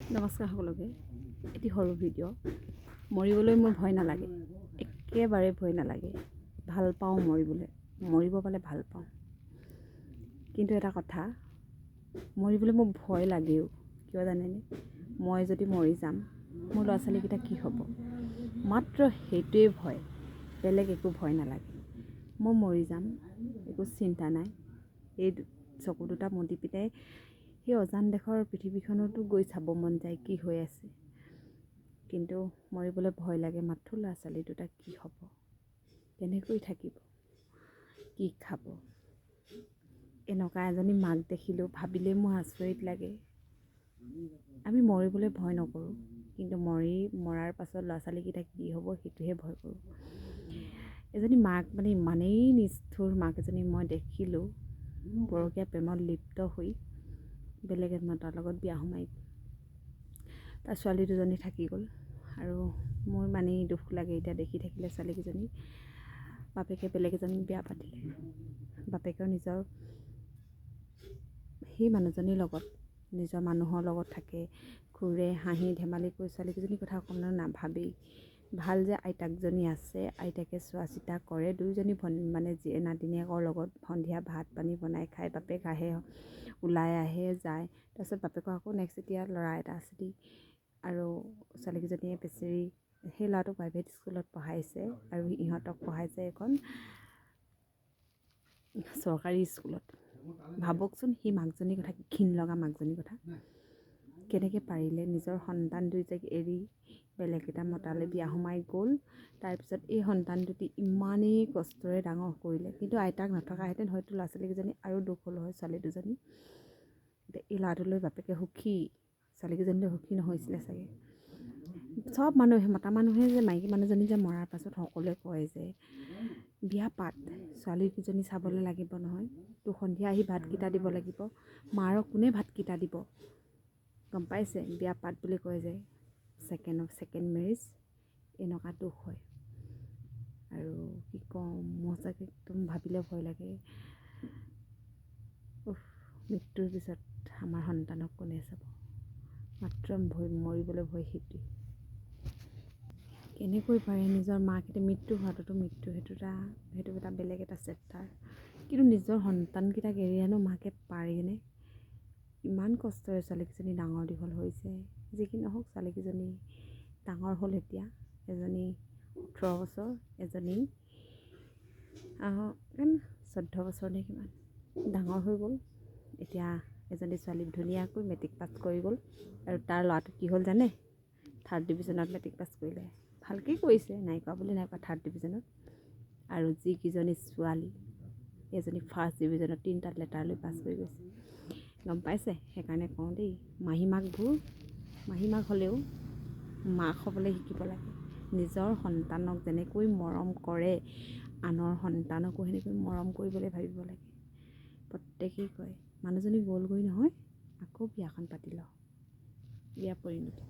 নমস্কাৰ সকলোকে এটি সৰু ভিডিঅ' মৰিবলৈ মোৰ ভয় নালাগে একেবাৰে ভয় নালাগে। ভাল পাওঁ মৰিবলৈ মৰিব পালে ভাল পাওঁ। কিন্তু এটা কথা মৰিবলৈ মোৰ ভয় লাগেও কিয় জানেনে? মই যদি মৰি যাম মোৰ ল'ৰা ছোৱালীকেইটা কি হ'ব? মাত্ৰ সেইটোৱে ভয় বেলেগ একো ভয় নালাগে। মই মৰি যাম একো চিন্তা নাই। এই চকু দুটা মুদি পিনে সেই অজান দেশৰ পৃথিৱীখনতো গৈ চাব মন যায় কি হৈ আছে। কিন্তু মৰিবলৈ ভয় লাগে মাথো ল'ৰা ছোৱালী দুটা কি হ'ব? কেনেকৈ থাকিব? কি খাব? এনেকুৱা এজনী মাক দেখিলোঁ ভাবিলেই মোৰ আচৰিত লাগে। আমি মৰিবলৈ ভয় নকৰোঁ কিন্তু মৰি মৰাৰ পাছত ল'ৰা ছোৱালীকেইটা কি হ'ব সেইটোহে ভয় কৰোঁ। এজনী মাক মানে ইমানেই নিষ্ঠুৰ মাক এজনী মই দেখিলোঁ। পৰকীয়া প্ৰেমত লিপ্ত হৈ বেলেগ এজনৰ লগত বিয়া সোমাই তাৰ ছোৱালী দুজনী থাকি গ'ল আৰু মোৰ ইমানেই দুখ লাগে এতিয়া দেখি থাকিলে ছোৱালীকেইজনী। বাপেকে বেলেগ এজনী বিয়া পাতিলে। বাপেকৰ নিজৰ সেই মানুহজনীৰ লগত নিজৰ মানুহৰ লগত থাকে ঘূৰে হাঁহি ধেমালি কৰি ছোৱালীকেইজনীৰ কথা অকণমান নাভাবেই। ভাল যে আইতাকজনী আছে আইতাকে চোৱা চিতা কৰে। দুয়োজনী মানে নাতিনীয়েকৰ লগত সন্ধিয়া ভাত পানী বনাই খাই বাপেক আহে ওলাই আহে যায়। তাৰপিছত বাপেকৰ আকৌ নেক্সট এতিয়া ল'ৰা এটা আছিলেই আৰু ছোৱালীকেইজনীয়ে বেচেৰি সেই ল'ৰাটোক প্ৰাইভেট স্কুলত পঢ়াইছে আৰু ইহঁতক পঢ়াইছে এখন চৰকাৰী স্কুলত ভাবকচোন সেই মাকজনীৰ কথা ঘিণ লগা মাকজনীৰ কথা। কেনেকৈ পাৰিলে নিজৰ সন্তান দুইটাক এৰি বেলেগ এটা মতালৈ বিয়া সোমাই গ'ল তাৰপিছত এই সন্তান দুটি ইমানেই কষ্টৰে ডাঙৰ কৰিলে। কিন্তু আইতাক নথকাহেঁতেন হয়তো ল'ৰা ছোৱালীকেইজনী আৰু দুখ হ'ল হয় ছোৱালী দুজনী। এতিয়া এই ল'ৰাটোলৈ বাপেকে সুখী ছোৱালীকেইজনীতো সুখী নহৈছিলে চাগে। চব মানুহে মতা মানুহে যে মাইকী মানুহজনী যে মৰাৰ পাছত সকলোৱে কয় যে বিয়া পাত ছোৱালীকেইজনী চাবলৈ লাগিব নহয়। তোৰ সন্ধিয়া আহি ভাতকেইটা দিব লাগিব। মাৰক কোনে ভাতকেইটা দিব? গম পাইছে? বিয়া পাত বুলি কয় যে ছেকেণ্ড ছেকেণ্ড মেৰেজ এনেকুৱা দুখ হয়। আৰু কি কওঁ মোৰ চাগে একদম ভাবিলে ভয় লাগে। উফ মৃত্যুৰ পিছত আমাৰ সন্তানক কোনে চাব? মাত্ৰ ভয় মৰিবলৈ ভয় সেইটোৱে কেনেকৈ পাৰে নিজৰ মাকহঁতে মৃত্যু হোৱাটোতো মৃত্যু সেইটো এটা সেইটো এটা বেলেগ এটা চেপ্টাৰ কিন্তু নিজৰ সন্তানকেইটাক এৰিয়ানো মাকে পাৰেনে? ইমান কষ্টৰে ছোৱালীকেইজনী ডাঙৰ দীঘল হৈছে। যি কি নহওক ছোৱালীকেইজনী ডাঙৰ হ'ল এতিয়া এজনী ওঠৰ বছৰ এজনী চৈধ্য বছৰ নে কিমান ডাঙৰ হৈ গ'ল। এতিয়া এজনী ছোৱালী ধুনীয়াকৈ মেট্ৰিক পাছ কৰি গ'ল আৰু তাৰ ল'ৰাটো কি হ'ল জানে? থাৰ্ড ডিভিজনত মেট্ৰিক পাছ কৰিলে। ভালকেই কৰিছে নাই কৰা বুলি নাই কৰা থাৰ্ড ডিভিজনত আৰু যিকেইজনী ছোৱালী এজনী ফাৰ্ষ্ট ডিভিজনত তিনিটাত লেটাৰ লৈ পাছ কৰি গৈছে। গম পাইছে? সেইকাৰণে কওঁ দেই মাহী মাকবোৰ মাহী মাক হ'লেও মাক হ'বলৈ শিকিব লাগে। নিজৰ সন্তানক যেনেকৈ মৰম কৰে আনৰ সন্তানকো সেনেকৈ মৰম কৰিবলৈ ভাবিব লাগে। প্ৰত্যেকেই কয় মানুহজনী গ'লগৈ নহয় আকৌ বিয়াখন পাতি লওঁ। বিয়া পৰিণতি।